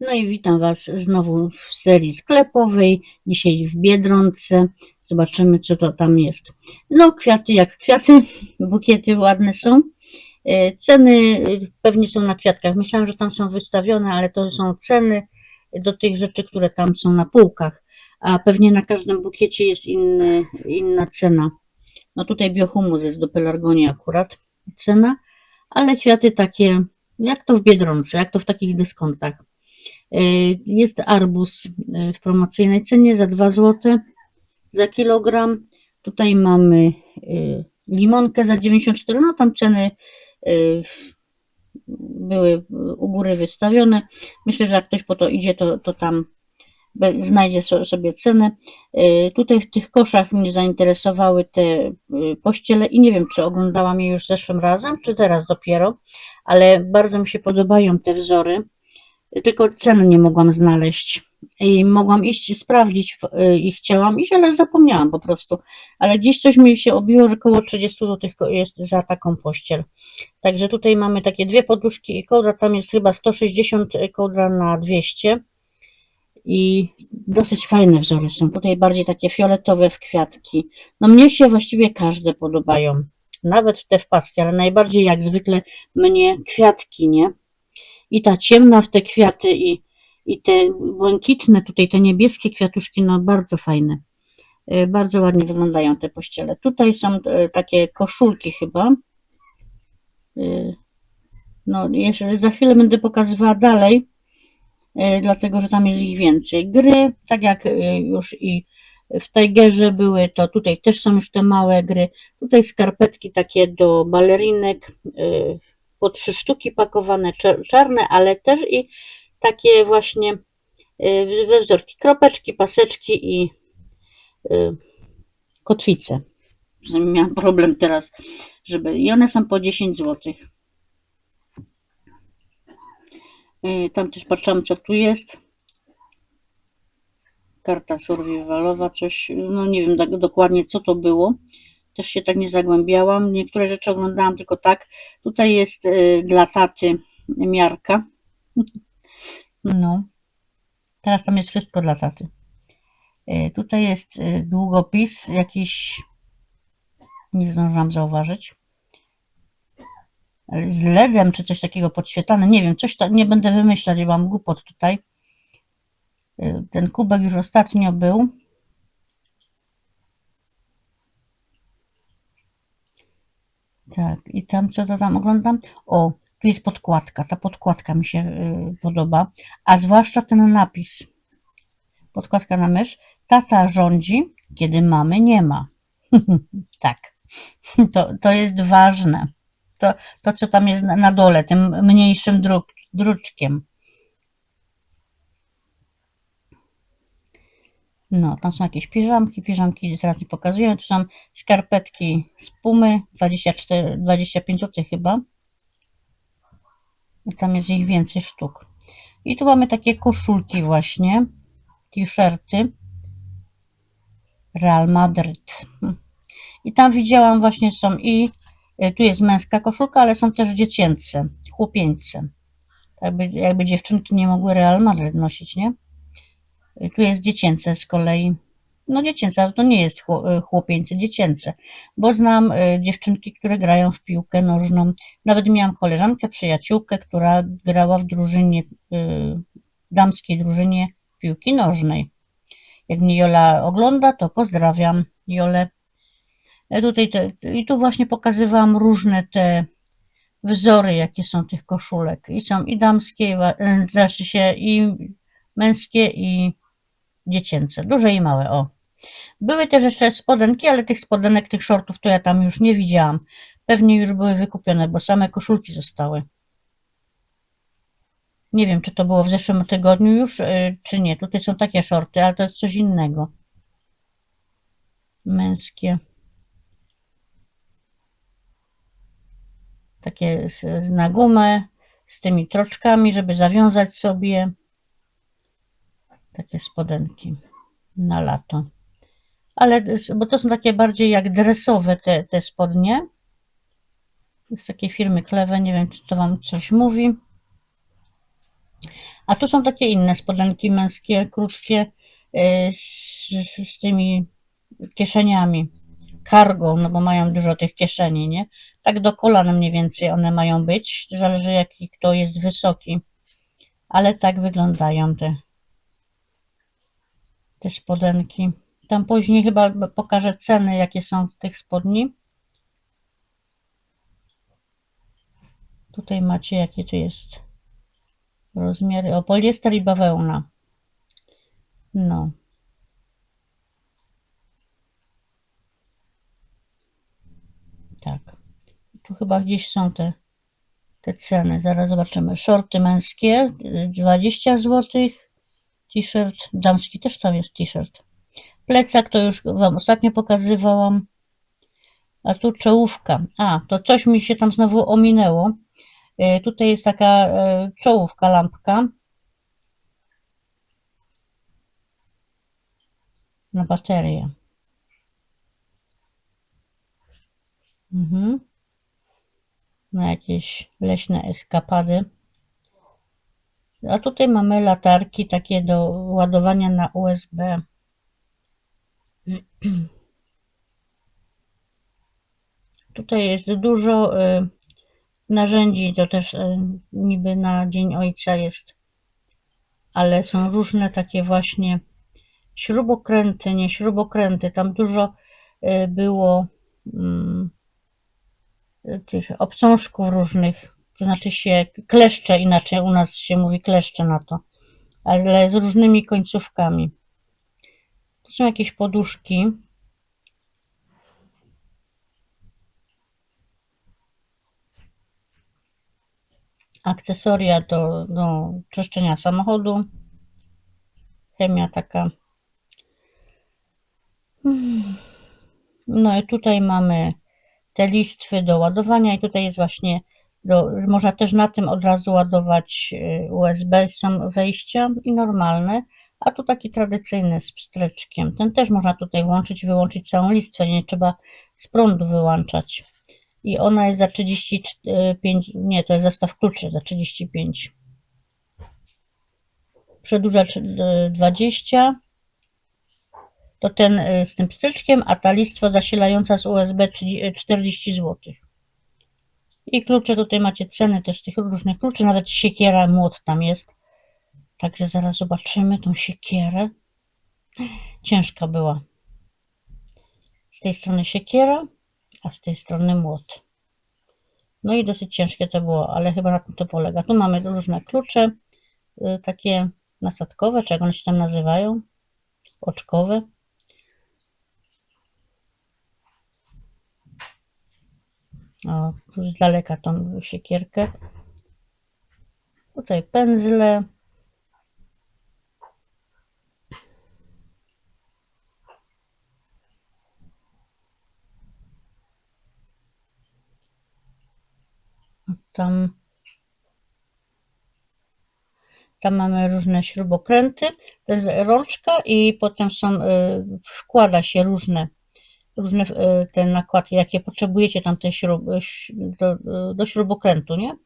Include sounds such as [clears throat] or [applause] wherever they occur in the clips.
No i witam Was znowu w serii sklepowej. Dzisiaj w Biedronce. Zobaczymy, co to tam jest. No, kwiaty jak kwiaty, [laughs] bukiety ładne są. E, Ceny e, pewnie są na kwiatkach. Myślałam, że tam są wystawione, ale to są ceny do tych rzeczy, które tam są na półkach. A pewnie na każdym bukiecie jest inny, inna cena. No tutaj biohumus jest do pelargonii akurat cena, ale kwiaty takie, jak to w Biedronce, jak to w takich dyskontach. E, Jest arbuz e, w promocyjnej cenie za 2 zł za kilogram. Tutaj mamy e, limonkę za 94, no tam ceny były u góry wystawione. Myślę, że jak ktoś po to idzie, to, to tam znajdzie so- sobie cenę. Tutaj w tych koszach mnie zainteresowały te pościele i nie wiem, czy oglądałam je już zeszłym razem, czy teraz dopiero, ale bardzo mi się podobają te wzory tylko ceny nie mogłam znaleźć. I mogłam iść i sprawdzić y, i chciałam iść, ale zapomniałam po prostu. Ale gdzieś coś mi się obiło, że około 30 zł jest za taką pościel. Także tutaj mamy takie dwie poduszki i kołdra, tam jest chyba 160 kołdra na 200. I dosyć fajne wzory są. Tutaj bardziej takie fioletowe w kwiatki. No mnie się właściwie każde podobają. Nawet te w paski, ale najbardziej jak zwykle mnie kwiatki, nie? I ta ciemna w te kwiaty i, i te błękitne, tutaj te niebieskie kwiatuszki, no bardzo fajne. E, Bardzo ładnie wyglądają te pościele. Tutaj są e, takie koszulki chyba. E, No, jeszcze za chwilę będę pokazywała dalej, dlatego że tam jest ich więcej. Gry, tak jak już i w Tigerze były, to tutaj też są już te małe gry. Tutaj skarpetki takie do balerinek, po trzy sztuki pakowane, czarne, ale też i takie właśnie y, we wzorki, kropeczki, paseczki i y, kotwice. Miałam problem teraz, żeby. I one są po 10 zł. Tam też patrzyłam, co tu jest. Karta survivalowa, coś, no nie wiem tak dokładnie, co to było. Też się tak nie zagłębiałam. Niektóre rzeczy oglądałam tylko tak. Tutaj jest y, dla taty miarka. [laughs] No. Teraz tam jest wszystko dla taty. Y, Tutaj jest y, długopis jakiś. Nie zdążyłam zauważyć. Z LEDem czy coś takiego podświetlane. Nie wiem, coś tam nie będę wymyślać, bo mam głupot tutaj. Ten kubek już ostatnio był. Tak, i tam co to tam oglądam? O, tu jest podkładka. Ta podkładka mi się y, podoba, a zwłaszcza ten napis. Podkładka na mysz. Tata rządzi, kiedy mamy nie ma. [laughs] tak, to, to jest ważne. To, to, co tam jest na, na dole, tym mniejszym druk, druczkiem. No, tam są jakieś piżamki, piżamki teraz nie pokazuję. Tu są skarpetki z Pumy, 24, 25 zł chyba. I tam jest ich więcej sztuk. I tu mamy takie koszulki właśnie, t-shirty. Real Madrid. I tam widziałam właśnie są i y, tu jest męska koszulka, ale są też dziecięce, chłopieńce. Jakby, jakby dziewczynki nie mogły Real Madrid nosić, nie? Tu jest dziecięce z kolei. No dziecięce, ale to nie jest chło- chłopieńce, dziecięce, bo znam y, dziewczynki, które grają w piłkę nożną. Nawet miałam koleżankę, przyjaciółkę, która grała w drużynie, y, damskiej drużynie piłki nożnej. Jak mnie Jola ogląda, to pozdrawiam Jolę. E, Tutaj te, I tu właśnie pokazywałam różne te wzory, jakie są tych koszulek. I są i damskie, e, znaczy się i męskie, i dziecięce, duże i małe, o. Były też jeszcze spodenki, ale tych spodenek, tych shortów to ja tam już nie widziałam. Pewnie już były wykupione, bo same koszulki zostały. Nie wiem, czy to było w zeszłym tygodniu już, y, czy nie. Tutaj są takie shorty, ale to jest coś innego. Męskie. Takie na gumę, z tymi troczkami, żeby zawiązać sobie. Takie spodenki na lato. Ale, bo to są takie bardziej jak dresowe te, te spodnie. Z takiej firmy Kleve, nie wiem, czy to Wam coś mówi. A tu są takie inne spodenki męskie, krótkie, y, z, z tymi kieszeniami. Cargo, no bo mają dużo tych kieszeni, nie? Tak do kolan mniej więcej one mają być. Zależy jaki kto jest wysoki. Ale tak wyglądają te, te spodenki. Tam później chyba pokażę ceny, jakie są tych spodni. Tutaj macie, jakie to jest rozmiary. O, poliester i bawełna. No. Tak. Tu chyba gdzieś są te, te ceny. Zaraz zobaczymy. Shorty męskie 20 zł. T-shirt damski też tam jest t-shirt. Plecak to już Wam ostatnio pokazywałam. A tu czołówka. A, to coś mi się tam znowu ominęło. Y, tutaj jest taka y, czołówka, lampka. Na baterię. Mhm. Na jakieś leśne eskapady. A tutaj mamy latarki takie do ładowania na USB. [clears throat] Tutaj jest dużo y, narzędzi, to też y, niby na Dzień Ojca jest, ale są różne takie właśnie śrubokręty, nie śrubokręty. Tam dużo y, było mm, tych obcążków różnych, to znaczy się kleszcze, inaczej u nas się mówi kleszcze na to, ale z różnymi końcówkami. To są jakieś poduszki. Akcesoria do, do czyszczenia samochodu. Chemia taka. No i tutaj mamy te listwy do ładowania i tutaj jest właśnie do, można też na tym od razu ładować y, USB, są wejścia i normalne, a tu taki tradycyjny z pstryczkiem. Ten też można tutaj włączyć i wyłączyć całą listwę, nie trzeba z prądu wyłączać. I ona jest za 35, nie, to jest zestaw kluczy za 35. Przedłużacz 20, to ten y, z tym pstryczkiem, a ta listwa zasilająca z USB 40 zł. I klucze, tutaj macie ceny też tych różnych kluczy, nawet siekiera, młot tam jest. Także zaraz zobaczymy tą siekierę. Ciężka była. Z tej strony siekiera, a z tej strony młot. No i dosyć ciężkie to było, ale chyba na tym to polega. Tu mamy różne klucze, y, takie nasadkowe, czy jak one się tam nazywają, oczkowe. Tu z daleka tą siekierkę. Tutaj pędzle. Tam, tam mamy różne śrubokręty. To jest rączka i potem są, y, wkłada się różne różne e, te nakłady, jakie potrzebujecie tam te śrub, e, do, do śrubokrętu, nie?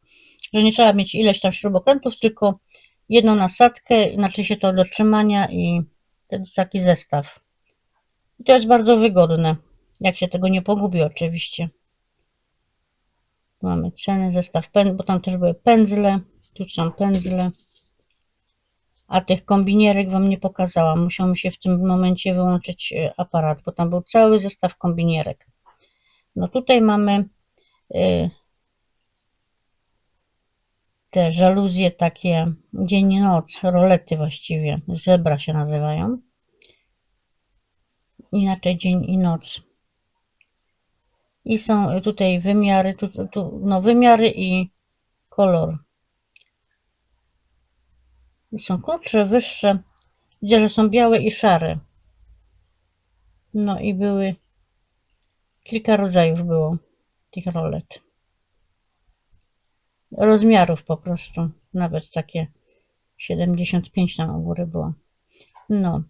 Że nie trzeba mieć ileś tam śrubokrętów, tylko jedną nasadkę, znaczy się to do trzymania i jest taki zestaw. I to jest bardzo wygodne, jak się tego nie pogubi oczywiście. Mamy ceny, zestaw, bo tam też były pędzle, tu są pędzle. A tych kombinierek Wam nie pokazałam. Musiał mi się w tym momencie wyłączyć e, aparat, bo tam był cały zestaw kombinierek. No tutaj mamy y, te żaluzje takie dzień i noc, rolety właściwie, zebra się nazywają. Inaczej dzień i noc. I są tutaj wymiary, tu, tu, no wymiary i kolor. Są krótsze, wyższe. Widzę, że są białe i szare. No i były kilka rodzajów było tych rolet. Rozmiarów po prostu. Nawet takie 75 tam u góry było. No.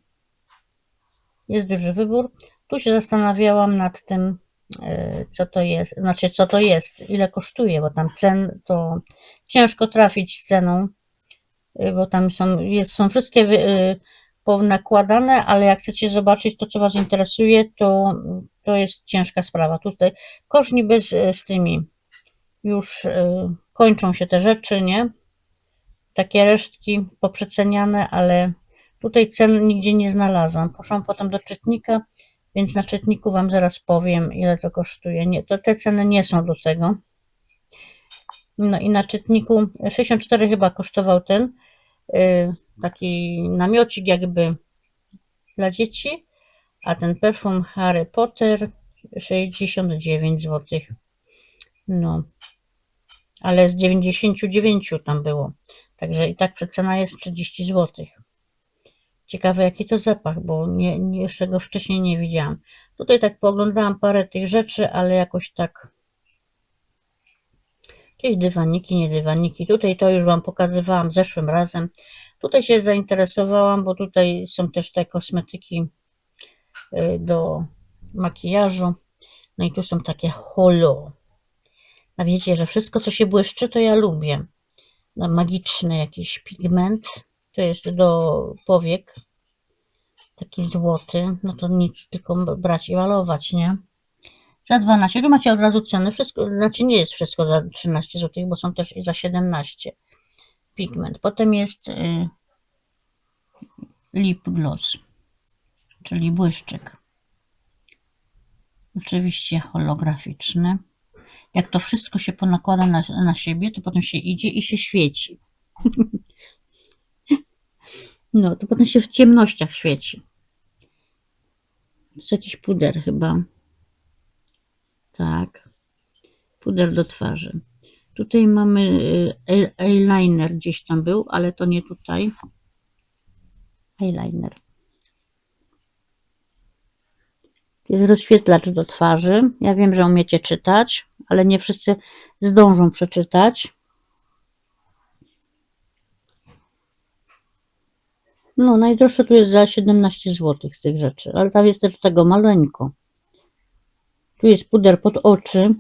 Jest duży wybór. Tu się zastanawiałam nad tym, e, co to jest, znaczy co to jest, ile kosztuje, bo tam cen to ciężko trafić z ceną bo tam są, jest, są wszystkie y, ponakładane, ale jak chcecie zobaczyć to, co Was interesuje, to, to jest ciężka sprawa. Tutaj kosz niby z, z tymi już y, kończą się te rzeczy, nie? Takie resztki poprzeceniane, ale tutaj cen nigdzie nie znalazłam. Poszłam potem do czytnika, więc na czytniku Wam zaraz powiem, ile to kosztuje. Nie, to te ceny nie są do tego. No i na czytniku 64 chyba kosztował ten y, taki namiocik jakby dla dzieci, a ten perfum Harry Potter 69 zł. No, ale z 99 tam było. Także i tak przecena jest 30 zł. Ciekawe jaki to zapach, bo nie, nie, jeszcze go wcześniej nie widziałam. Tutaj tak pooglądałam parę tych rzeczy, ale jakoś tak jakieś dywaniki, nie dywaniki. Tutaj to już Wam pokazywałam zeszłym razem. Tutaj się zainteresowałam, bo tutaj są też te kosmetyki y, do makijażu. No i tu są takie holo. A wiecie, że wszystko, co się błyszczy, to ja lubię. No, magiczny jakiś pigment. To jest do powiek. Taki złoty. No to nic, tylko brać i malować, nie? Za 12. Tu macie od razu ceny. Wszystko, znaczy nie jest wszystko za 13 zł, bo są też i za 17 pigment. Potem jest y, lip gloss, czyli błyszczyk. Oczywiście holograficzny. Jak to wszystko się ponakłada na, na siebie, to potem się idzie i się świeci. No, to potem się w ciemnościach świeci. To jest jakiś puder chyba. Tak. Puder do twarzy. Tutaj mamy y, eyeliner gdzieś tam był, ale to nie tutaj. Eyeliner. Jest rozświetlacz do twarzy. Ja wiem, że umiecie czytać, ale nie wszyscy zdążą przeczytać. No, najdroższe tu jest za 17 zł z tych rzeczy, ale tam jest też tego maleńko. Tu jest puder pod oczy.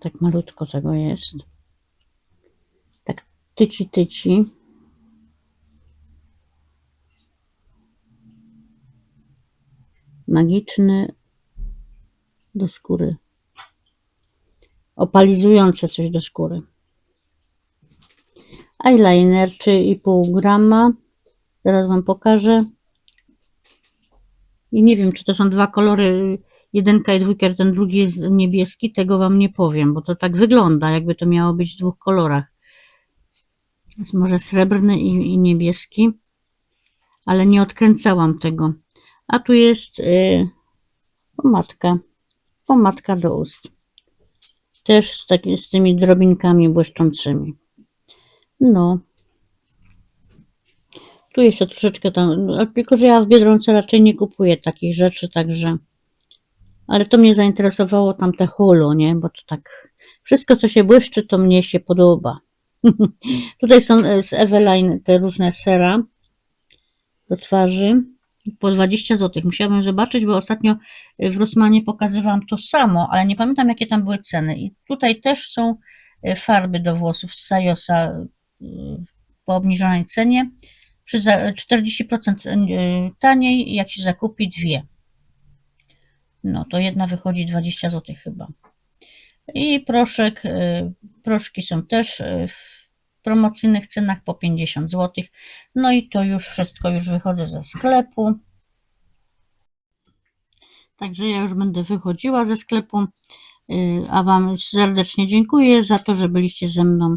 Tak malutko tego jest. Tak tyci tyci. Magiczny do skóry. Opalizujące coś do skóry eyeliner 3,5 grama. Zaraz Wam pokażę. I nie wiem, czy to są dwa kolory, jedynka i dwójka, ten drugi jest niebieski, tego Wam nie powiem, bo to tak wygląda, jakby to miało być w dwóch kolorach. Jest może srebrny i, i niebieski, ale nie odkręcałam tego. A tu jest yy, pomadka, pomadka do ust. Też z, taki, z tymi drobinkami błyszczącymi. No. Tu jeszcze troszeczkę tam, tylko że ja w Biedronce raczej nie kupuję takich rzeczy, także... Ale to mnie zainteresowało tamte holo, nie? Bo to tak... Wszystko, co się błyszczy, to mnie się podoba. [laughs] Tutaj są e, z Eveline te różne sera do twarzy. Po 20 zł. Musiałabym zobaczyć, bo ostatnio w Rossmanie pokazywałam to samo, ale nie pamiętam, jakie tam były ceny. I tutaj też są e, farby do włosów z Sajosa po obniżonej cenie przy 40% y, taniej, jak się zakupi dwie. No to jedna wychodzi 20 zł chyba. I proszek, y, proszki są też y, w promocyjnych cenach po 50 zł. No i to już wszystko, już wychodzę ze sklepu. Także ja już będę wychodziła ze sklepu. A Wam serdecznie dziękuję za to, że byliście ze mną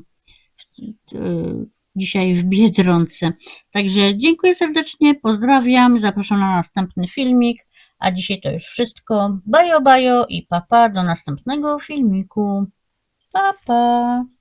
dzisiaj w Biedronce. Także dziękuję serdecznie, pozdrawiam, zapraszam na następny filmik, a dzisiaj to już wszystko. Bajo, bajo i papa, do następnego filmiku. Papa. Pa.